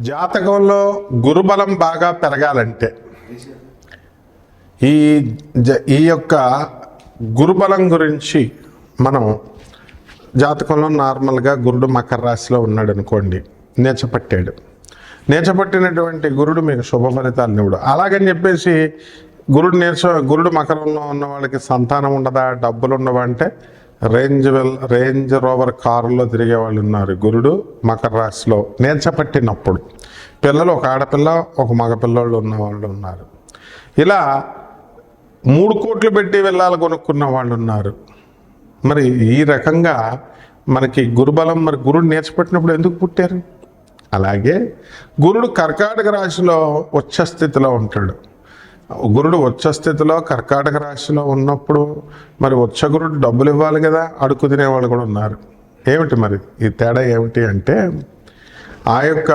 జాతకంలో గురుబలం బాగా పెరగాలంటే ఈ జ- ఈ యొక్క గురుబలం గురించి మనం జాతకంలో నార్మల్గా గురుడు మకర రాశిలో ఉన్నాడు అనుకోండి నేచపట్టాడు. నేచపట్టినటువంటి గురుడు మీకు శుభ ఫలితాలు ఇవ్వడు. అలాగని చెప్పేసి గురుడు నేర్చ గురుడు మకరంలో ఉన్న వాళ్ళకి సంతానం ఉండదా డబ్బులు ఉండవా అంటే రేంజ్ వెల్ రేంజ్ రోవర్ కారులో తిరిగే వాళ్ళు ఉన్నారు. గురుడు మకర రాశిలో నేర్చపట్టినప్పుడు పిల్లలు ఒక ఆడపిల్ల ఒక మగ పిల్లోళ్ళు ఉన్న వాళ్ళు ఉన్నారు. ఇలా మూడు కోట్లు పెట్టి వెళ్ళాలి కొనుక్కున్న వాళ్ళు ఉన్నారు. మరి ఈ రకంగా మనకి గురుబలం మరి గురుడు నేర్చిపెట్టినప్పుడు ఎందుకు పుట్టారు? అలాగే గురుడు కర్కాటక రాశిలో ఉచ్చ స్థితిలో ఉంటాడు. గురుడు వచ్చ స్థితిలో కర్కాటక రాశిలో ఉన్నప్పుడు మరి వచ్చ గురుడు డబ్బులు ఇవ్వాలి కదా అడుగు తినేవాళ్ళు కూడా ఉన్నారు. ఏమిటి మరి? ఈ తేడా ఏమిటి అంటే ఆ యొక్క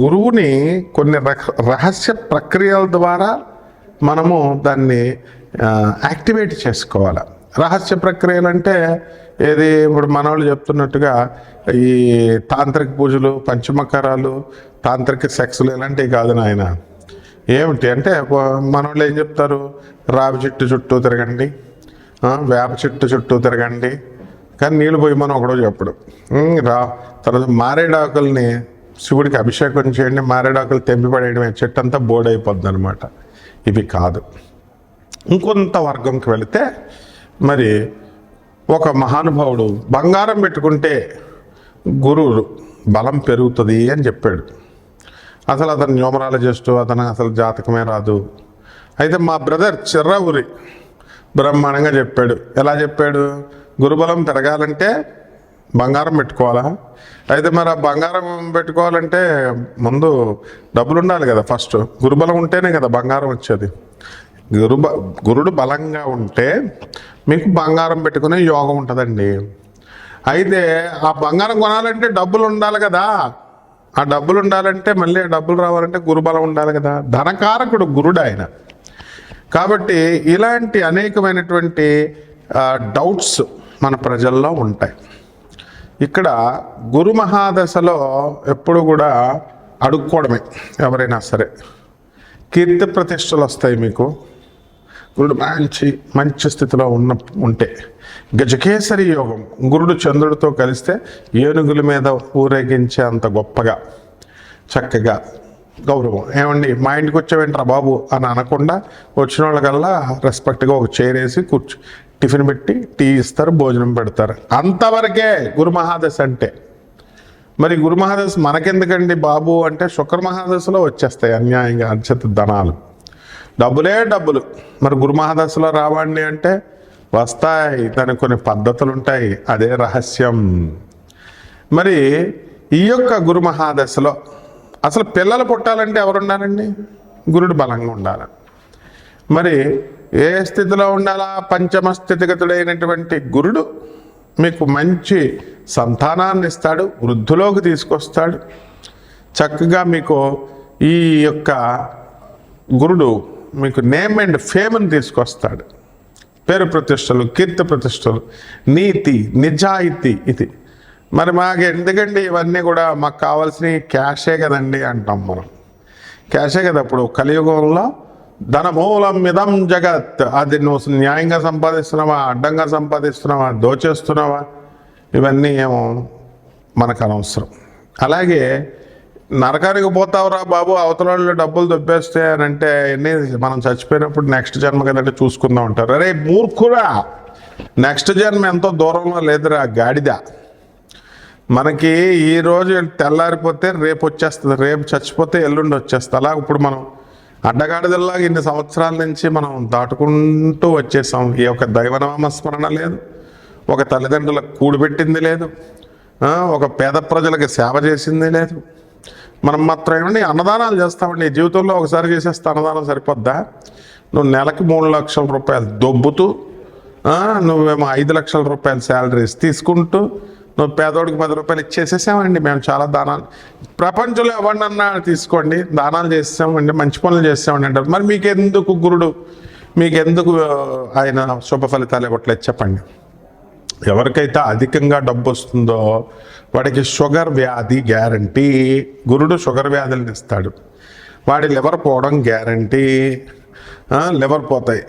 గురువుని కొన్ని రహ- రహస్య ప్రక్రియల ద్వారా మనము దాన్ని యాక్టివేట్ చేసుకోవాలి. రహస్య ప్రక్రియలు అంటే ఏది? ఇప్పుడు మనవాళ్ళు చెప్తున్నట్టుగా ఈ తాంత్రిక పూజలు పంచమకారాలు తాంత్రిక సెక్స్లు ఇలాంటివి కాదు నాయన. ఏమిటి అంటే మనోళ్ళు ఏం చెప్తారు? రావి చెట్టు చుట్టూ తిరగండి. వేప చెట్టు చుట్టూ తిరగండి. కానీ నీళ్ళు పోయమని ఒకడో చెప్పడు రా. తర్వాత మారేడాకుల్ని శివుడికి అభిషేకం చేయండి. మారేడాకులు తెంపి పడేయడమే. చెట్టు అంతా బోర్డైపోద్ది అనమాట ఇవి కాదు. ఇంకొంత వర్గంకి వెళితే మరి ఒక మహానుభావుడు బంగారం పెట్టుకుంటే గురువు బలం పెరుగుతుంది అని చెప్పాడు. అసలు అతను న్యూమరాలజిస్టు అతను అసలు జాతకమే రాదు. అయితే మా బ్రదర్ చిర్రవురి బ్రహ్మాండంగా చెప్పాడు. ఎలా చెప్పాడు? గురుబలం పెరగాలంటే బంగారం పెట్టుకోవాలా? అయితే మరి ఆ బంగారం పెట్టుకోవాలంటే ముందు డబ్బులు ఉండాలి కదా ఫస్ట్. గురుబలం ఉంటేనే కదా బంగారం వచ్చేది. గురు గురుడు బలంగా ఉంటే మీకు బంగారం పెట్టుకునే యోగం ఉంటుందండి. అయితే ఆ బంగారం కొనాలంటే డబ్బులు ఉండాలి కదా. ఆ డబ్బులు ఉండాలంటే మళ్ళీ ఆ డబ్బులు రావాలంటే గురుబలం ఉండాలి కదా. ధనకారకుడు గురుడు ఆయన కాబట్టి ఇలాంటి అనేకమైనటువంటి డౌట్స్ మన ప్రజల్లో ఉంటాయి. ఇక్కడ గురు మహాదశలో ఎప్పుడు కూడా అడుక్కోవడమే ఎవరైనా సరే. కీర్తి ప్రతిష్టలు వస్తాయి మీకు. గురుడు మంచి మంచి స్థితిలో ఉన్న ఉంటే. గజకేసరి యోగం గురుడు చంద్రుడితో కలిస్తే ఏనుగుల మీద ఊరేగించే అంత గొప్పగా చక్కగా గౌరవం. ఏమండి మా ఇంటికి వచ్చావేంట్రా బాబు అని అనకుండా వచ్చిన వాళ్ళకల్లా రెస్పెక్ట్గా ఒక చైర్ వేసి కూర్చు. టిఫిన్ పెట్టి టీ ఇస్తారు భోజనం పెడతారు. అంతవరకే గురు మహాదశ అంటే. మరి గురు మహాదశ మనకెందుకండి బాబు అంటే శుక్ర మహాదశలో వచ్చేస్తాయి అన్యాయంగా అంచత ధనాలు. డబ్బులే డబ్బులు. మరి గురుమహాదశలో రావండి అంటే వస్తాయి దానికి కొన్ని పద్ధతులు ఉంటాయి అదే రహస్యం. మరి ఈ యొక్క గురు మహాదశలో అసలు పిల్లలు పుట్టాలంటే ఎవరు ఉండాలండి గురుడు బలంగా ఉండాలి. మరి ఏ స్థితిలో ఉండాలా? పంచమ స్థితిగతుడైనటువంటి గురుడు మీకు మంచి సంతానాన్ని ఇస్తాడు వృద్ధులోకి తీసుకొస్తాడు. చక్కగా మీకు ఈ యొక్క గురుడు మీకు నేమ్ అండ్ ఫేమ్ని తీసుకొస్తాడు. పేరు ప్రతిష్టలు కీర్తి ప్రతిష్టలు నీతి నిజాయితీ ఇది. మరి మాకు ఎందుకండి ఇవన్నీ కూడా? మాకు కావాల్సిన క్యాషే కదండి అంటాం మనం. క్యాషే కదా ఇప్పుడు కలియుగంలో? ధనమూలం మిదం జగత్. అది నువ్వు న్యాయంగా సంపాదిస్తున్నావా? అడ్డంగా సంపాదిస్తున్నావా? దోచేస్తున్నావా? ఇవన్నీ ఏమో మనకు అనవసరం. అలాగే నరకానికి పోతావురా బాబు అవతల వాళ్ళు డబ్బులు దొబ్బేస్తే అని అంటే ఎన్ని మనం చచ్చిపోయినప్పుడు నెక్స్ట్ జన్మ కదంటే చూసుకుందాం ఉంటారు అరే మూర్ఖురా నెక్స్ట్ జన్మ ఎంతో దూరంలో లేదురా గాడిద. మనకి ఈ రోజు తెల్లారిపోతే రేపు వచ్చేస్తుంది రేపు చచ్చిపోతే ఎల్లుండి వచ్చేస్తుంది. అలా ఇప్పుడు మనం అడ్డగాడిదల్లాగా ఇన్ని సంవత్సరాల నుంచి మనం దాటుకుంటూ వచ్చేసాం. ఈ యొక్క దైవనామ స్మరణ లేదు ఒక తల్లిదండ్రులకు కూడిపెట్టింది లేదు ఒక పేద ప్రజలకు సేవ చేసింది లేదు. మనం మాత్రం ఏమండి అన్నదానాలు చేస్తామండి. జీవితంలో ఒకసారి చేసేస్తే అన్నదానం సరిపోద్దా? నువ్వు నెలకి మూడు లక్షల రూపాయలు దొబ్బుతూ నువ్వేమో ఐదు లక్షల రూపాయల శాలరీస్ తీసుకుంటూ నువ్వు పేదోడికి పది రూపాయలు ఇచ్చేసేసామండి మేము చాలా దానాలు ప్రపంచంలో ఎవరినన్నా తీసుకోండి. దానాలు చేసామండి మంచి పనులు చేసామండి అంటారు. మరి మీకెందుకు గురుడు? మీకెందుకు ఆయన శుభ ఫలితాలు ఇవ్వట్లేదు చెప్పండి. ఎవరికైతే అధికంగా డబ్బు వస్తుందో వాడికి షుగర్ వ్యాధి గ్యారంటీ. గురుడు షుగర్ వ్యాధులను ఇస్తాడు. వాడి లివర్ పోవడం గ్యారంటీ. లివర్ పోతాయి.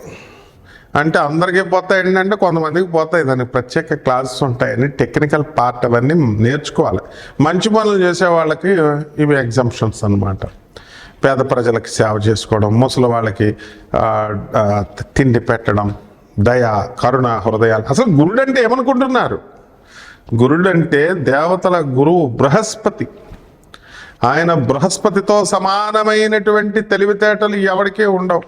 అంటే అందరికీ పోతాయి ఏంటంటే కొంతమందికి పోతాయి. దానికి ప్రత్యేక క్లాసెస్ ఉంటాయని టెక్నికల్ పార్ట్ అవన్నీ నేర్చుకోవాలి. మంచి పనులు చేసే వాళ్ళకి ఇవి ఎగ్జామ్షన్స్ అన్నమాట. పేద ప్రజలకు సేవ చేసుకోవడం ముసలి వాళ్ళకి తిండి పెట్టడం దయ కరుణ హృదయాలు. అసలు గురుడు అంటే ఏమనుకుంటున్నారు? గురుడు అంటే దేవతల గురువు బృహస్పతి. ఆయన బృహస్పతితో సమానమైనటువంటి తెలివితేటలు ఎవరికీ ఉండవు.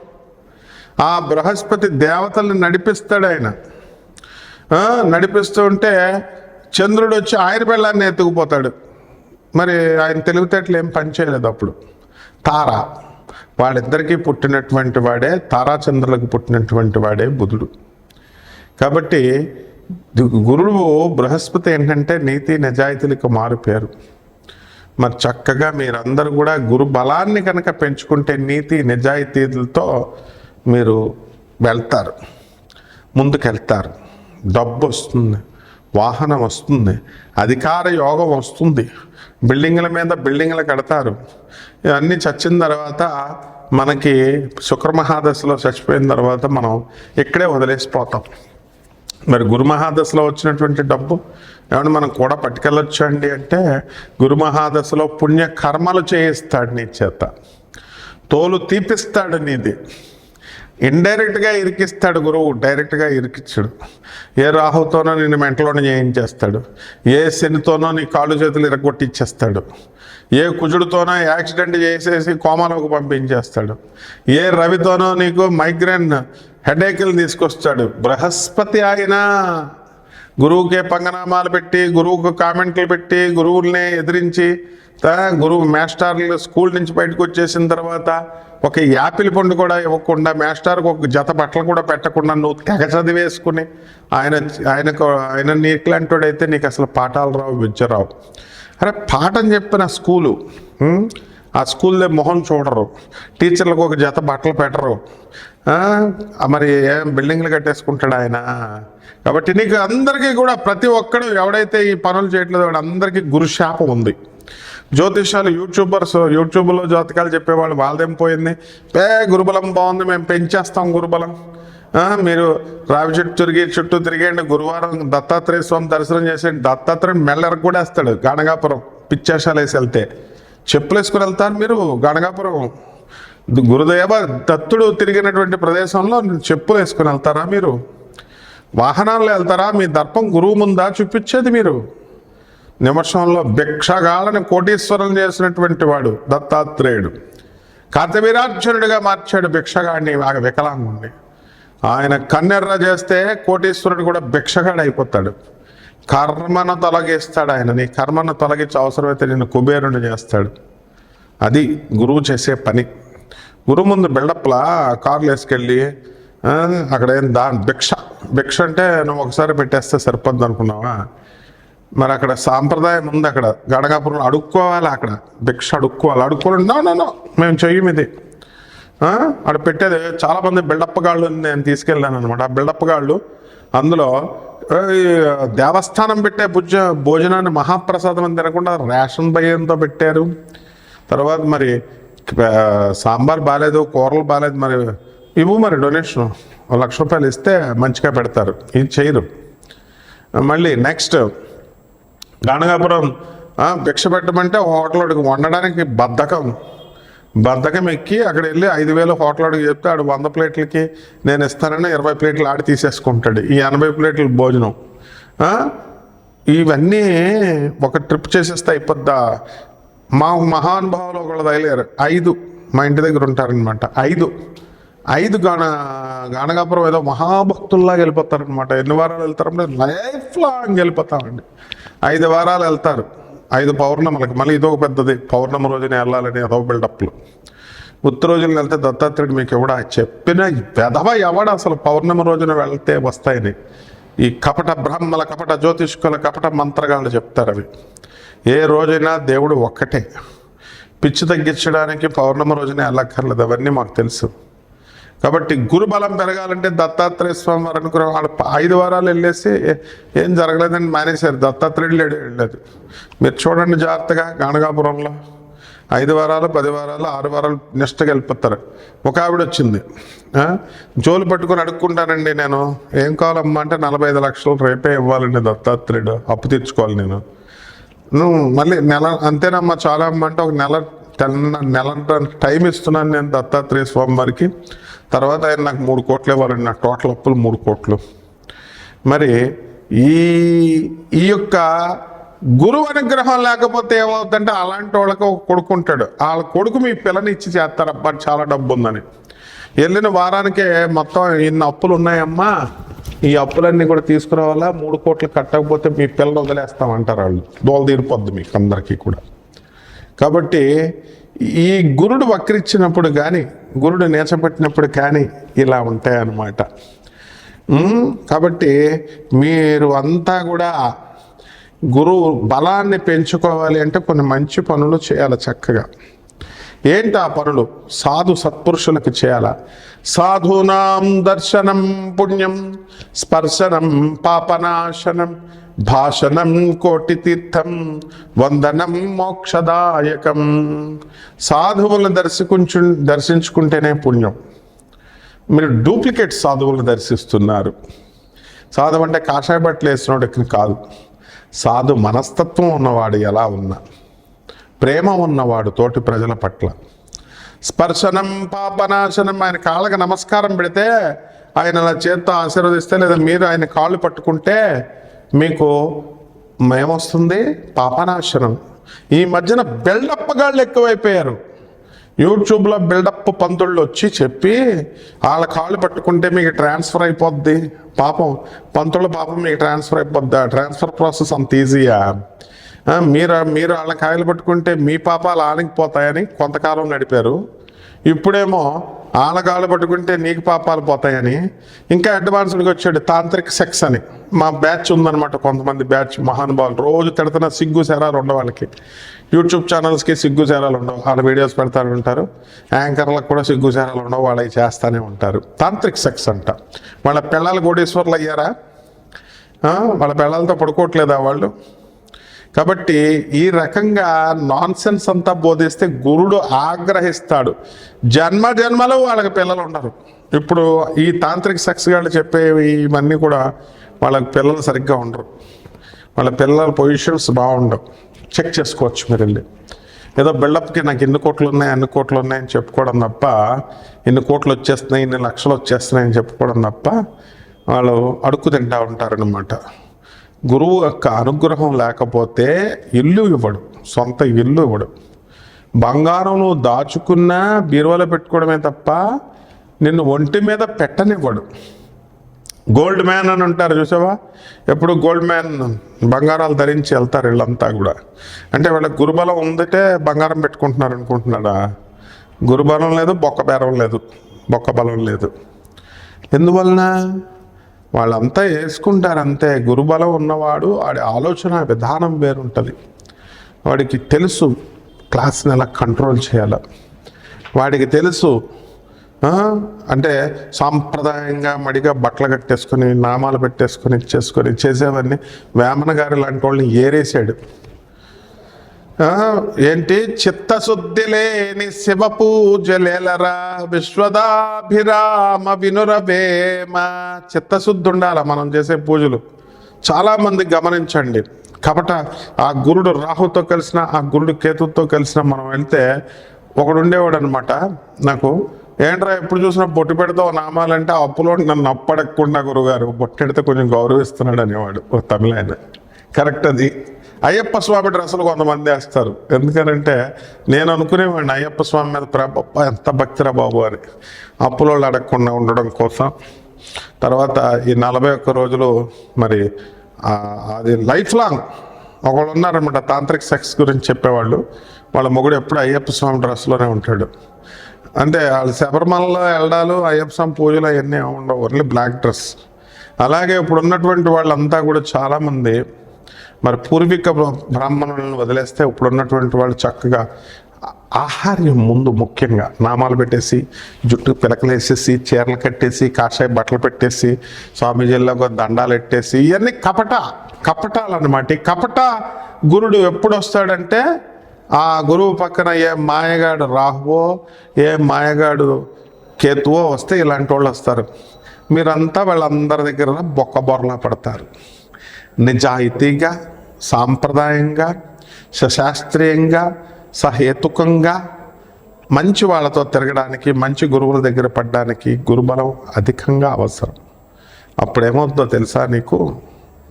ఆ బృహస్పతి దేవతల్ని నడిపిస్తాడు ఆయన. నడిపిస్తూ ఉంటే చంద్రుడు వచ్చి ఆయన పెళ్ళాన్ని ఎత్తుకుపోతాడు. మరి ఆయన తెలివితేటలు ఏం పనిచేయలేదు అప్పుడు. తార. వాళ్ళిద్దరికీ పుట్టినటువంటి వాడే తారాచంద్రులకు పుట్టినటువంటి వాడే బుధుడు. కాబట్టి గురువు బృహస్పతి ఏంటంటే నీతి నిజాయితీలకు మారిపోయారు మరి చక్కగా మీరందరూ కూడా గురు బలాన్ని కనుక పెంచుకుంటే నీతి నిజాయితీలతో మీరు వెళ్తారు ముందుకెళ్తారు. డబ్బు వస్తుంది వాహనం వస్తుంది అధికార యోగం వస్తుంది. బిల్డింగ్ల మీద బిల్డింగ్లు కడతారు. ఇవన్నీ చచ్చిన తర్వాత మనకి శుక్రమహాదశలో చచ్చిపోయిన తర్వాత మనం ఇక్కడే వదిలేసిపోతాం. మరి గురుమహాదశలో వచ్చినటువంటి డబ్బు ఏమన్నా మనం కూడా పట్టుకెళ్ళొచ్చు అండి అంటే గురుమహాదశలో పుణ్య కర్మలు చేయిస్తాడు నీ చేత. తోలు తీపిస్తాడు నీది. ఇండైరెక్ట్గా ఇరికిస్తాడు గురువు డైరెక్ట్గా ఇరికిచ్చాడు. ఏ రాహుతోనో నిన్ను మెంటలోనే చేయించేస్తాడు. ఏ శనితోనో నీ కాళ్ళు చేతులు ఇరగొట్టిచ్చేస్తాడు. ఏ కుజుడితోనో యాక్సిడెంట్ చేసేసి కోమాలోకి పంపించేస్తాడు. ఏ రవితోనో నీకు మైగ్రేన్ హెడేక్లు తీసుకొస్తాడు. బృహస్పతి ఆయన. గురువుకే పంగనామాలు పెట్టి గురువుకు కామెంట్లు పెట్టి గురువుల్ని ఎదిరించి గురువు మేస్టార్లు స్కూల్ నుంచి బయటకు వచ్చేసిన తర్వాత ఒక యాపిల్ పండు కూడా ఇవ్వకుండా మాస్టర్కి ఒక జత బట్టలు కూడా పెట్టకుండా నువ్వు తెగ చదివేసుకుని ఆయన ఆయనకు ఆయన నీకులాంటోడైతే నీకు అసలు పాఠాలు రావు విద్య రావు. అరే పాఠం చెప్పిన స్కూలు ఆ స్కూల్లో మొహం చూడరు. టీచర్లకు ఒక జత బట్టలు పెట్టరు. మరి ఏం బిల్డింగ్లు కట్టేసుకుంటాడు ఆయన? కాబట్టి నీకు అందరికీ కూడా ప్రతి ఒక్కడు ఎవడైతే ఈ పనులు చేయట్లేదో వాడు అందరికీ గురుశాపం ఉంది. జ్యోతిషాలు యూట్యూబర్స్ యూట్యూబ్లో జ్యోతికాలు చెప్పేవాళ్ళు వాళ్ళదేం పోయింది? పే గురుబలం బాగుంది మేము పెంచేస్తాం గురుబలం. మీరు రావి చెట్టు తిరిగి చుట్టూ తిరిగేయండి గురువారం దత్తాత్రేయ స్వామి దర్శనం చేసేయండి దత్తాత్రేయుడు మెల్లరకు కూడా వేస్తాడు. గణగాపురం పిచ్చేషాలు వేసి వెళ్తే. చెప్పులు వేసుకుని వెళ్తాను మీరు గణగాపురం గురుదేవ దత్తుడు తిరిగినటువంటి ప్రదేశంలో చెప్పులు వేసుకుని వెళ్తారా మీరు? వాహనాల్లో వెళ్తారా? మీ దర్పం గురువు ముందా చూపించేది మీరు? నిమర్షంలో భిక్షగాళ్ళని కోటీశ్వరం చేసినటువంటి వాడు దత్తాత్రేయుడు. కార్తవీరార్జునుడిగా మార్చాడు భిక్షగాడిని బాగా వికలాంగుణ్ణి. ఆయన కన్నెర్ర చేస్తే కోటీశ్వరుడు కూడా భిక్షగాడు అయిపోతాడు కర్మను తొలగిస్తాడు ఆయన. నీ కర్మను తొలగించి అవసరమైతే నేను కుబేరుని చేస్తాడు. అది గురువు చేసే పని. గురువు ముందు బిల్డప్లా కార్లు వేసుకెళ్ళి అక్కడ ఏం దా భిక్ష. భిక్ష అంటే నువ్వు ఒకసారి పెట్టేస్తే సరిపోద్ది అనుకున్నావా? మరి అక్కడ సాంప్రదాయం ఉంది అక్కడ. గడగాపురంలో అడుక్కోవాలి అక్కడ. భిక్ష అడుక్కోవాలి. అడుక్కోవాలి. నో నో మేము చెయ్యం ఇది. అక్కడ పెట్టేది చాలా మంది బిల్డప్ గాళ్ళు నేను తీసుకెళ్ళాను అనమాట ఆ బిల్డప్ గాళ్ళు అందులో దేవస్థానం పెట్టే భుజ భోజనాన్ని మహాప్రసాదం అని తినకుండా రేషన్ భయంతో పెట్టారు. తర్వాత మరి సాంబార్ బాగాలేదు కూరలు బాగాలేదు మరి ఇవ్వు మరి డొనేషన్ లక్ష రూపాయలు ఇస్తే మంచిగా పెడతారు. ఇది చేయరు. మళ్ళీ నెక్స్ట్ గానగాపురం భిక్ష పెట్టమంటే హోటల్కి వండడానికి బద్ధకం. బద్దకం ఎక్కి అక్కడ వెళ్ళి ఐదు వేలు హోటల్కి చెప్తే ఆడు వంద ప్లేట్లకి నేను ఇస్తానని ఇరవై ప్లేట్లు ఆడి తీసేసుకుంటాడు. ఈ ఎనభై ప్లేట్ల భోజనం. ఇవన్నీ ఒక ట్రిప్ చేసేస్తే అయిపోద్దా? మా మహానుభావులు ఒకళ్ళు తగిలేరు ఐదు మా ఇంటి దగ్గర ఉంటారనమాట ఐదు. ఐదు గాన గానగాపురం ఏదో మహాభక్తుల్లాగా వెళ్ళిపోతారనమాట ఎన్ని వారాలు వెళ్తారంటే లైఫ్ లాంగ్ వెళ్ళిపోతామండి. ఐదు వారాలు వెళ్తారు. ఐదు పౌర్ణములకి మళ్ళీ ఇదొక పెద్దది. పౌర్ణమి రోజున వెళ్ళాలని అదో బిల్డప్లు. ఉత్త రోజున వెళ్తే దత్తాత్రేయుడు మీకు ఎవడా? చెప్పిన వెధవ ఎవడ అసలు పౌర్ణమి రోజున వెళ్తే వస్తాయని? ఈ కపట బ్రహ్మల కపట జ్యోతిష్కుల కపట మంత్రగాళ్ళు చెప్తారు అవి. ఏ రోజైనా దేవుడు ఒక్కటే. పిచ్చి తగ్గించడానికి పౌర్ణమి రోజున వెళ్ళక్కర్లేదు. అవన్నీ మాకు తెలుసు. కాబట్టి గురుబలం పెరగాలంటే దత్తాత్రేయ స్వామి వారు అనుకున్న వాళ్ళు ఐదు వారాలు వెళ్ళేసి ఏం జరగలేదని మానేశారు. దత్తాత్రేయుడు లేడు వెళ్ళలేదు మీరు చూడండి జాగ్రత్తగా గానగాపురంలో. ఐదు వారాలు పది వారాలు ఆరు వారాలు నిష్టగా వెళ్ళిపోతారు ఒక ఆవిడ వచ్చింది. జోలు పట్టుకొని అడుక్కుంటానండి నేను. ఏం కావాలమ్మా అంటే నలభై ఐదు లక్షలు రేపే ఇవ్వాలండి దత్తాత్రేయుడు. అప్పు తీర్చుకోవాలి నేను. నువ్వు మళ్ళీ నెల అంతేనమ్మా చాలా అమ్మ అంటే ఒక నెల టెన్ నెల టైం ఇస్తున్నాను నేను దత్తాత్రేయ స్వామి వారికి. తర్వాత ఆయన నాకు మూడు కోట్లు ఇవ్వాలండి నా టోటల్ అప్పులు మూడు కోట్లు. మరి ఈ ఈ యొక్క గురువు అనుగ్రహం లేకపోతే ఏమవుతుందంటే అలాంటి వాళ్ళకి ఒక కొడుకు ఉంటాడు. వాళ్ళ కొడుకు మీ పిల్లని ఇచ్చి చేస్తారబ్బా చాలా డబ్బు ఉందని. వెళ్ళిన వారానికే మొత్తం ఇన్ని అప్పులు ఉన్నాయమ్మా ఈ అప్పులన్నీ కూడా తీసుకురావాలా మూడు కోట్లు కట్టకపోతే మీ పిల్లలు వదిలేస్తామంటారు వాళ్ళు. దోల తీరిపోద్ది మీకు అందరికీ కూడా. కాబట్టి ఈ గురుడు వక్రించినప్పుడు కానీ గురుడు నేర్చబెట్టినప్పుడు కానీ ఇలా ఉంటాయన్నమాట. అన్నమాట కాబట్టి మీరు అంతా కూడా గురువు బలాన్ని పెంచుకోవాలి అంటే కొన్ని మంచి పనులు చేయాలి చక్కగా. ఏంటి ఆ పనులు? సాధు సత్పురుషులకు చేయాలా? సాధునాం దర్శనం పుణ్యం స్పర్శనం పాపనాశనం భాషణం కోటి తీర్థం వందనం మోక్షదాయకం. సాధువులను దర్శించు దర్శించుకుంటేనే పుణ్యం. మీరు డూప్లికేట్ సాధువులను దర్శిస్తున్నారు. సాధువు అంటే కాషాయ బట్టలు వేసినోడికి కాదు. సాధు మనస్తత్వం ఉన్నవాడు ఎలా ఉన్నా ప్రేమ ఉన్నవాడు తోటి ప్రజల పట్ల. స్పర్శనం పాపనాశనం ఆయన కాళ్ళకి నమస్కారం పెడితే ఆయన అలా చేత్తో ఆశీర్వదిస్తే లేదా మీరు ఆయన కాళ్ళు పట్టుకుంటే మీకు ఏమొస్తుంది పాపనాశనం. ఈ మధ్యన బిల్డప్ గాళ్ళు ఎక్కువైపోయారు. యూట్యూబ్లో బిల్డప్ పంతుళ్ళు వచ్చి చెప్పి వాళ్ళ కాళ్ళు పట్టుకుంటే మీకు ట్రాన్స్ఫర్ అయిపోద్ది. పాపం పంతుళ్ళ పాపం మీకు ట్రాన్స్ఫర్ అయిపోద్ది. ట్రాన్స్ఫర్ ప్రాసెస్ అంత ఈజీయా మీరు మీరు వాళ్ళ కాయలు పట్టుకుంటే మీ పాపాలు ఆనికిపోతాయని కొంతకాలం నడిపారు. ఇప్పుడేమో వాళ్ళ పట్టుకుంటే నీకు పాపాలు పోతాయని. ఇంకా అడ్వాన్స్డ్గా వచ్చాడు తాంత్రిక సెక్స్ అని. మా బ్యాచ్ ఉందన్నమాట కొంతమంది బ్యాచ్ మహానుభావులు. రోజు తిడుతున్న సిగ్గు సేరాలు ఉండవు వాళ్ళకి. యూట్యూబ్ ఛానల్స్కి సిగ్గు సేరాలు ఉండవు. వాళ్ళ వీడియోస్ పెడతానే ఉంటారు. యాంకర్లకు కూడా సిగ్గు సేరాలు ఉండవు. వాళ్ళకి చేస్తూనే ఉంటారు. తాంత్రిక్ సెక్స్ అంట. వాళ్ళ పిల్లలు కోటేశ్వర్లు అయ్యారా? వాళ్ళ పిల్లలతో పడుకోవట్లేదా వాళ్ళు? కాబట్టి ఈ రకంగా నాన్ సెన్స్ అంతా బోధిస్తే గురుడు ఆగ్రహిస్తాడు. జన్మ జన్మలో వాళ్ళకి పిల్లలు ఉండరు. ఇప్పుడు ఈ తాంత్రిక సెక్స్ గాళ్ళు చెప్పేవి ఇవన్నీ కూడా వాళ్ళకి పిల్లలు సరిగ్గా ఉండరు. వాళ్ళ పిల్లల పొజిషన్స్ బాగుండవు. చెక్ చేసుకోవచ్చు మీరు వెళ్ళి. ఏదో బిల్డప్కి నాకు ఎన్ని కోట్లు ఉన్నాయి అన్ని కోట్లు ఉన్నాయని చెప్పుకోవడం తప్ప ఎన్ని కోట్లు వచ్చేస్తున్నాయి ఇన్ని లక్షలు వచ్చేస్తున్నాయని చెప్పుకోవడం తప్ప వాళ్ళు అడుక్కు తింటా ఉంటారనమాట గురువు యొక్క అనుగ్రహం లేకపోతే ఇల్లు ఇవ్వడు సొంత ఇల్లు ఇవ్వడు. బంగారం నువ్వు దాచుకున్నా బీరువాలో పెట్టుకోవడమే తప్ప నిన్ను ఒంటి మీద పెట్టనివ్వడు. గోల్డ్ మ్యాన్ అని ఉంటారు చూసావా? ఎప్పుడు గోల్డ్ మ్యాన్ బంగారాలు ధరించి వెళ్తారు వీళ్ళంతా కూడా. అంటే వాళ్ళ గురుబలం ఉందటే బంగారం పెట్టుకుంటున్నారు అనుకుంటున్నాడా? గురుబలం లేదు బొక్క బేరం లేదు బొక్క బలం లేదు. ఎందువలన? వాళ్ళంతా వేసుకుంటారు అంతే. గురుబలం ఉన్నవాడు వాడి ఆలోచన విధానం వేరుంటుంది. వాడికి తెలుసు క్లాస్ని ఎలా కంట్రోల్ చేయాలో. వాడికి తెలుసు అంటే సాంప్రదాయంగా మడిగా బట్టలు కట్టేసుకొని నామాలు పెట్టేసుకొని చేసుకొని చేసేవన్నీ వేమన గారి లాంటి వాళ్ళని ఏరేసాడు ఏంటి? చిత్తశుద్ధి లేని శివ పూజలేలరా? విశ్వదాభిరామ వినురవేమ. చిత్తశుద్ధి ఉండాల మనం చేసే పూజలు? చాలా మంది గమనించండి. కాబట్టి ఆ గురుడు రాహుతో కలిసిన ఆ గురుడు కేతుతో కలిసిన మనం వెళ్తే ఒకడు ఉండేవాడు అనమాట నాకు ఏంట్రా ఎప్పుడు చూసినా బొట్టు పెడతావు నామాలంటే అప్పులో నన్ను అప్పడకుండా గురుగారు బొట్టెడితే కొంచెం గౌరవిస్తున్నాడు అనేవాడు తమిళ ఆయన. కరెక్ట్ అది. అయ్యప్ప స్వామి డ్రెస్సులు కొంతమంది వేస్తారు. ఎందుకనంటే నేను అనుకునేవాడిని అయ్యప్ప స్వామి మీద ప్రేమ ఎంత భక్తిరా బాబు అని. అప్పులోళ్ళు అడగకుండా ఉండడం కోసం. తర్వాత ఈ నలభై ఒక్క రోజులు మరి అది లైఫ్ లాంగ్. ఒకళ్ళు ఉన్నారనమాట తాంత్రిక సెక్స్ గురించి చెప్పేవాళ్ళు. వాళ్ళ మొగుడు ఎప్పుడు అయ్యప్ప స్వామి డ్రెస్లోనే ఉంటాడు. అంటే వాళ్ళు శబరిమలలో వెళ్ళడాలు అయ్యప్ప స్వామి పూజలు అవన్నీ ఉండవు. Only black dress. అలాగే ఇప్పుడు ఉన్నటువంటి వాళ్ళంతా కూడా చాలామంది మరి పూర్వీక బ్రాహ్మణులను వదిలేస్తే ఇప్పుడు ఉన్నటువంటి వాళ్ళు చక్కగా ఆహార్యం ముందు ముఖ్యంగా నామాలు పెట్టేసి జుట్టు పిలకలేసేసి చీరలు కట్టేసి కాషాయ బట్టలు పెట్టేసి స్వామీజీల్లో ఒక దండాలు పెట్టేసి ఇవన్నీ కపట కపటాలు అనమాట ఈ కపట గురుడు ఎప్పుడు వస్తాడంటే ఆ గురువు పక్కన ఏ మాయగాడు రాహువో ఏ మాయగాడు కేతువో వస్తే ఇలాంటి వాళ్ళు వస్తారు మీరంతా వాళ్ళందరి దగ్గర బొక్క బొరలా పడతారు. నిజాయితీగా సాంప్రదాయంగా సశాస్త్రీయంగా సహేతుకంగా మంచి వాళ్ళతో తిరగడానికి మంచి గురువుల దగ్గర పడడానికి గురుబలం అధికంగా అవసరం. అప్పుడేమవుతుందో తెలుసా నీకు?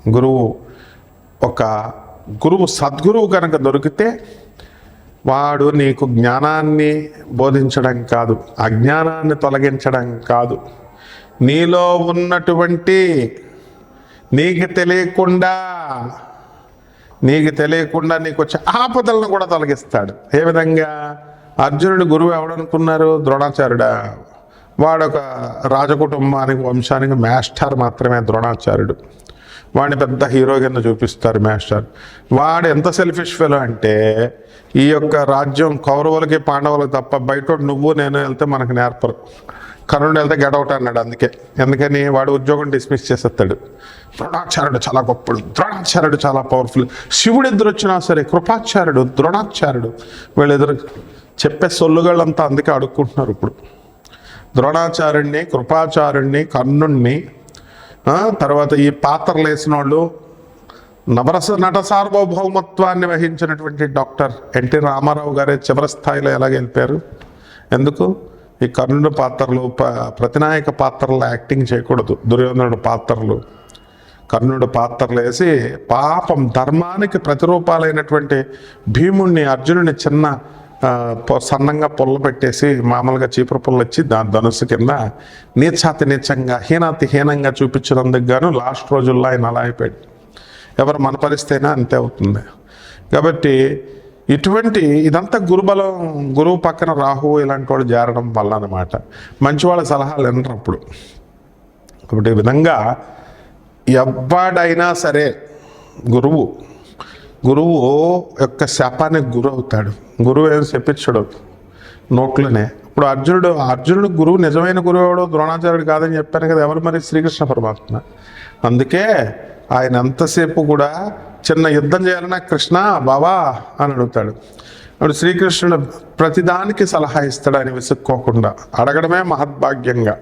గురువు ఒక గురువు సద్గురువు కనుక దొరికితే వాడు నీకు జ్ఞానాన్ని బోధించడం కాదు అజ్ఞానాన్ని తొలగించడం కాదు. నీలో ఉన్నటువంటి నీకు తెలియకుండా నీకు తెలియకుండా నీకు వచ్చే ఆపదలను కూడా తొలగిస్తాడు. ఏ విధంగా? అర్జునుడి గురువు ఎవడనుకున్నారు? ద్రోణాచార్యుడా. వాడొక రాజకుటుంబానికి వంశానికి మాస్టర్ మాత్రమే ద్రోణాచార్యుడు. వాడిని పెద్ద హీరో కింద చూపిస్తారు మాస్టర్. వాడు ఎంత సెల్ఫిష్ ఫెలో అంటే ఈ యొక్క రాజ్యం కౌరవులకి పాండవులకి తప్ప బయట నువ్వు నేను వెళ్తే మనకు నేర్పరు. కర్ణుడు వెళ్తే గడౌట్ అన్నాడు అందుకే. ఎందుకని వాడు ఉద్యోగం డిస్మిస్ చేసేస్తాడు. ద్రోణాచార్యుడు చాలా గొప్పడు. ద్రోణాచార్యుడు చాలా పవర్ఫుల్ శివుడు ఎదురు వచ్చినా సరే కృపాచార్యుడు ద్రోణాచార్యుడు వీళ్ళెదురు చెప్పే సొల్లుగాళ్ళంతా అందుకే అడుక్కుంటున్నారు ఇప్పుడు. ద్రోణాచార్యుడిని కృపాచార్యుడిని కర్ణుణ్ణి తర్వాత ఈ పాత్రలు వేసిన వాళ్ళు నవరస నట సార్వభౌమత్వాన్ని వహించినటువంటి డాక్టర్ ఎన్టీ రామారావు గారే చివరి స్థాయిలో ఎలా గెలిపారు ఎందుకు? ఈ కర్ణుడి పాత్రలు ప- ప్రతినాయక పాత్రలు యాక్టింగ్ చేయకూడదు. దుర్యోధనుడు పాత్రలు. కర్ణుడు పాత్రలు వేసి పాపం ధర్మానికి ప్రతిరూపాలైనటువంటి భీముణ్ణి అర్జునుని చిన్న సన్నంగా పొల్ల పెట్టేసి మామూలుగా చీపురు పుల్ల ఇచ్చి దాని ధనుసు కింద నీచాతి నీచంగా హీనాతి హీనంగా చూపించినందుకు గాను లాస్ట్ రోజుల్లో ఆయన అలా అయిపోయాడు. ఎవరు మన పరిస్థితి అయినా అంతే అవుతుంది. కాబట్టి ఇటువంటి ఇదంతా గురుబలం గురువు పక్కన రాహు ఇలాంటి వాళ్ళు జారడం వల్ల అనమాట మంచి వాళ్ళ సలహాలు వినరు అప్పుడు కాబట్టి విధంగా ఎవ్వడైనా సరే గురువు గురువు యొక్క శాపానికి గురి అవుతాడు. గురువు ఏం చెప్పించడు నోట్లోనే. ఇప్పుడు అర్జునుడు అర్జునుడు గురువు నిజమైన గురువు ఎవడో ద్రోణాచార్యుడు కాదని చెప్పాను కదా ఎవరు మరి శ్రీకృష్ణ పరమాత్మ? అందుకే ఆయన ఎంతసేపు కూడా చిన్న యుద్ధం చేయాలన్నా కృష్ణ బావా అని అడుగుతాడు. అప్పుడు శ్రీకృష్ణుడు ప్రతిదానికి సలహా ఇస్తాడు ఆయన విసుక్కోకుండా. అడగడమే మహద్భాగ్యంగా.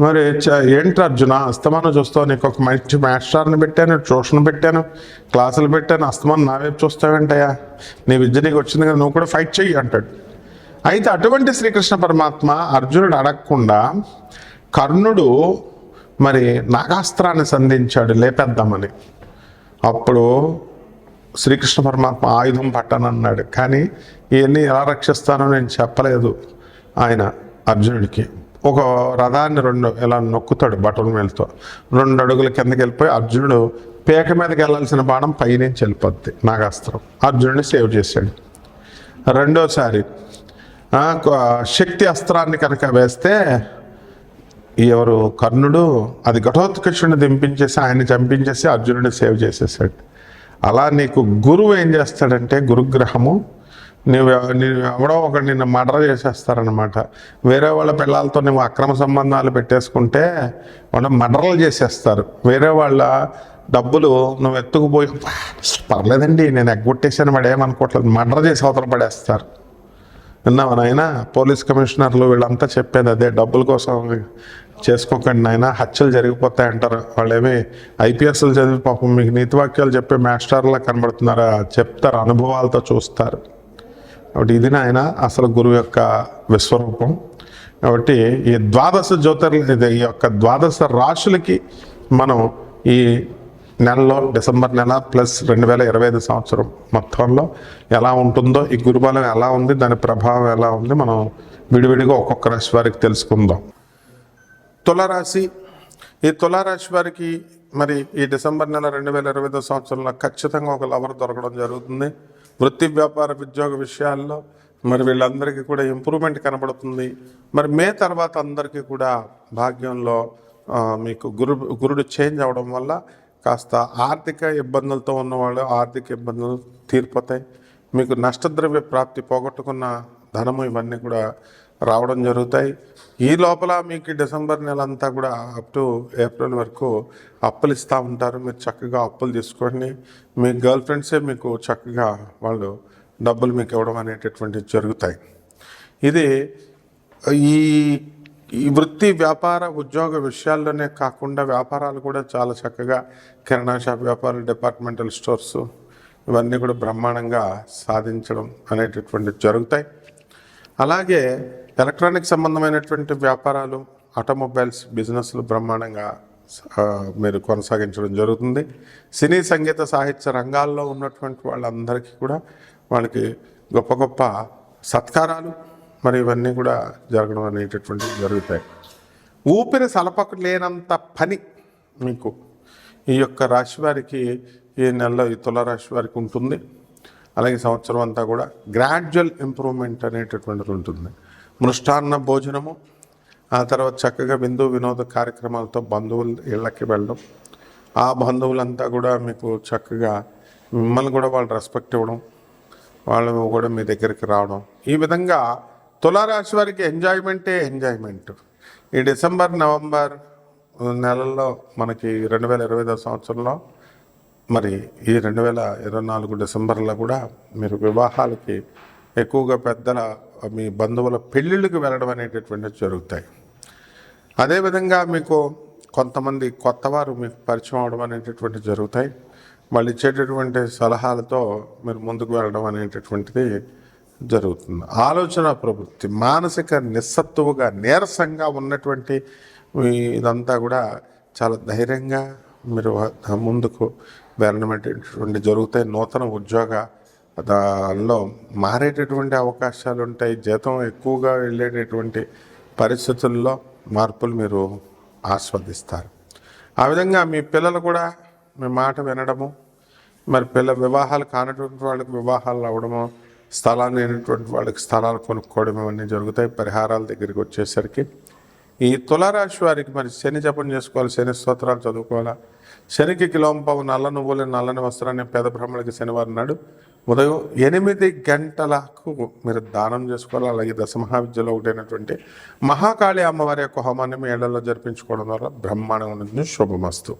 మరి చ- ఏంటి అర్జున అస్తమానం చూస్తావు నీకు ఒక మంచి మాస్టర్ని పెట్టాను ట్యూషన్ పెట్టాను క్లాసులు పెట్టాను అస్తమానం నావేపు చూస్తావేంటయ్యా? నీ విద్య నీకు వచ్చింది కదా నువ్వు కూడా ఫైట్ చెయ్యి అంటాడు. అయితే అటువంటి శ్రీకృష్ణ పరమాత్మ అర్జునుడు అడగకుండా కర్ణుడు మరి నాగాస్త్రాన్ని సంధించాడు లేపేద్దామని. అప్పుడు శ్రీకృష్ణ పరమాత్మ ఆయుధం పట్టనన్నాడు. కానీ ఇవన్నీ ఎలా రక్షిస్తానో నేను చెప్పలేదు ఆయన అర్జునుడికి. ఒక రథాన్ని రెండు ఇలా నొక్కుతాడు బటన్ మేలతో. రెండు అడుగుల కిందకి వెళ్ళిపోయి అర్జునుడు పేక మీదకి వెళ్ళాల్సిన బాణం పైనుంచి వెళ్ళిపోద్ది నాగాస్త్రం. అర్జునుడిని సేవ్ చేశాడు. రెండోసారి శక్తి అస్త్రాన్ని కనుక వేస్తే ఎవరు కర్ణుడు అది ఘటోత్కచుడిని దింపించేసి ఆయన్ని చంపించేసి అర్జునుడిని సేవ్ చేసేసాడు. అలా నీకు గురువు ఏం చేస్తాడంటే గురుగ్రహము నువ్వు నేను ఎవడో ఒక నిన్ను మర్డర్ చేసేస్తారనమాట వేరే వాళ్ళ పిల్లలతో నువ్వు అక్రమ సంబంధాలు పెట్టేసుకుంటే వాళ్ళు మర్డర్లు చేసేస్తారు. వేరే వాళ్ళ డబ్బులు నువ్వు ఎత్తుకుపోయి పర్లేదండి నేను ఎగ్గొట్టేసాను వాడు ఏమనుకోవట్లేదు మర్డర్ చేసి అవతల పడేస్తారు. విన్నావా నాయన? పోలీస్ కమిషనర్లు వీళ్ళంతా చెప్పేది అదే డబ్బుల కోసం చేసుకోకండి నాయన. హత్యలు జరిగిపోతాయి అంటారు. వాళ్ళేమి ఐపీఎస్లు చదివి పాపం మీకు నీతి వాక్యాలు చెప్పే మాస్టర్లా కనబడుతున్నారా? చెప్తారు అనుభవాలతో చూస్తారు. కాబట్టి ఇది నాయన అసలు గురువు యొక్క విశ్వరూపం. కాబట్టి ఈ ద్వాదశ జ్యోతిర్లు ఇది ఈ యొక్క ద్వాదశ రాశులకి మనం ఈ నెలలో డిసెంబర్ నెల ప్లస్ రెండు వేల ఇరవై ఐదు సంవత్సరం మొత్తంలో ఎలా ఉంటుందో ఈ గురుబలం ఎలా ఉంది దాని ప్రభావం ఎలా ఉంది మనం విడివిడిగా ఒక్కొక్క రాశి వారికి తెలుసుకుందాం. తులారాశి. ఈ తులారాశి వారికి మరి ఈ డిసెంబర్ నెల రెండు వేల ఇరవై ఐదో సంవత్సరంలో ఖచ్చితంగా ఒక లవర్ దొరకడం జరుగుతుంది. వృత్తి వ్యాపార ఉద్యోగ విషయాల్లో మరి వీళ్ళందరికీ కూడా ఇంప్రూవ్మెంట్ కనబడుతుంది. మరి మే తర్వాత అందరికీ కూడా భాగ్యంలో మీకు గురు గురుడు చేంజ్ అవడం వల్ల కాస్త ఆర్థిక ఇబ్బందులతో ఉన్నవాళ్ళు ఆర్థిక ఇబ్బందులు తీరిపోతాయి. మీకు నష్టద్రవ్య ప్రాప్తి పోగొట్టుకున్న ధనము ఇవన్నీ కూడా రావడం జరుగుతాయి. ఈ లోపల మీకు డిసెంబర్ నెల అంతా కూడా అప్ టు ఏప్రిల్ వరకు అప్పులు ఇస్తూ ఉంటారు. మీరు చక్కగా అప్పులు తీసుకోండి. మీ గర్ల్ ఫ్రెండ్సే మీకు చక్కగా వాళ్ళు డబ్బులు మీకు ఇవ్వడం అనేటటువంటివి జరుగుతాయి. ఇది ఈ ఈ వృత్తి వ్యాపార ఉద్యోగ విషయాల్లోనే కాకుండా వ్యాపారాలు కూడా చాలా చక్కగా కిరాణా షాప్ వ్యాపారాలు డిపార్ట్మెంటల్ స్టోర్స్ ఇవన్నీ కూడా బ్రహ్మాండంగా సాధించడం అనేటటువంటి జరుగుతాయి. అలాగే ఎలక్ట్రానిక్ సంబంధమైనటువంటి వ్యాపారాలు ఆటోమొబైల్స్ బిజినెస్లు బ్రహ్మాండంగా మీరు కొనసాగించడం జరుగుతుంది. సినీ సంగీత సాహిత్య రంగాల్లో ఉన్నటువంటి వాళ్ళందరికీ కూడా వాళ్ళకి గొప్ప గొప్ప సత్కారాలు మరి ఇవన్నీ కూడా జరగడం అనేటటువంటివి జరుగుతాయి. ఊపిరి సలపకు లేనంత పని మీకు ఈ యొక్క రాశి వారికి ఈ నెలలో ఈ తులారాశి వారికి ఉంటుంది. అలాగే సంవత్సరం అంతా కూడా గ్రాడ్యువల్ ఇంప్రూవ్మెంట్ అనేటటువంటిది ఉంటుంది. మృష్టాన్న భోజనము ఆ తర్వాత చక్కగా విందు వినోద కార్యక్రమాలతో బంధువులు ఇళ్ళకి వెళ్ళడం. ఆ బంధువులంతా కూడా మీకు చక్కగా మిమ్మల్ని కూడా వాళ్ళు రెస్పెక్ట్ ఇవ్వడం వాళ్ళు కూడా మీ దగ్గరికి రావడం. ఈ విధంగా తులారాశి వారికి ఎంజాయ్మెంటే ఎంజాయ్మెంట్. ఈ డిసెంబర్ నవంబర్ నెలల్లో మనకి రెండు వేల ఇరవై ఐదో సంవత్సరంలో మరి ఈ రెండు వేల ఇరవై నాలుగు డిసెంబర్లో కూడా మీరు వివాహాలకి ఎక్కువగా పెద్దల మీ బంధువుల పెళ్ళిళ్ళకి వెళ్ళడం అనేటటువంటివి జరుగుతాయి. అదేవిధంగా మీకు కొంతమంది కొత్తవారు మీకు పరిచయం అవడం అనేటటువంటి జరుగుతాయి. వాళ్ళు ఇచ్చేటటువంటి సలహాలతో మీరు ముందుకు వెళ్ళడం అనేటటువంటిది జరుగుతుంది. ఆలోచన ప్రవృత్తి మానసిక నిస్సత్తువుగా నీరసంగా ఉన్నటువంటి ఇదంతా కూడా చాలా ధైర్యంగా మీరు ముందుకు వెళ్ళడం అనేటటువంటి జరుగుతాయి. నూతన ఉద్యోగ దానిలో మారేటటువంటి అవకాశాలు ఉంటాయి జీతం ఎక్కువగా వెళ్ళేటటువంటి పరిస్థితుల్లో మార్పులు మీరు ఆస్వాదిస్తారు. ఆ విధంగా మీ పిల్లలు కూడా మీ మాట వినడము మరి పిల్ల వివాహాలు కానటువంటి వాళ్ళకి వివాహాలు అవ్వడము స్థలాలు లేనటువంటి వాళ్ళకి స్థలాలు కొనుక్కోవడం ఇవన్నీ జరుగుతాయి. పరిహారాల దగ్గరికి వచ్చేసరికి ఈ తులారాశి వారికి మరి శని జపం చేసుకోవాలి శని స్తోత్రాలు చదువుకోవాలా? శనికి కిలోంపావు నల్ల నువ్వులు నల్లని వస్త్రాన్ని పేద బ్రహ్మలకి శనివారం నాడు ఉదయం ఎనిమిది గంటలకు మీరు దానం చేసుకోవాలి. అలాగే దశమహావిద్యలో ఒకటైనటువంటి మహాకాళి అమ్మవారి యొక్క హోమాన్ని మీ ఏళ్ళలో జరిపించుకోవడం ద్వారా బ్రహ్మాండంగా ఉంటుంది శుభమస్తు.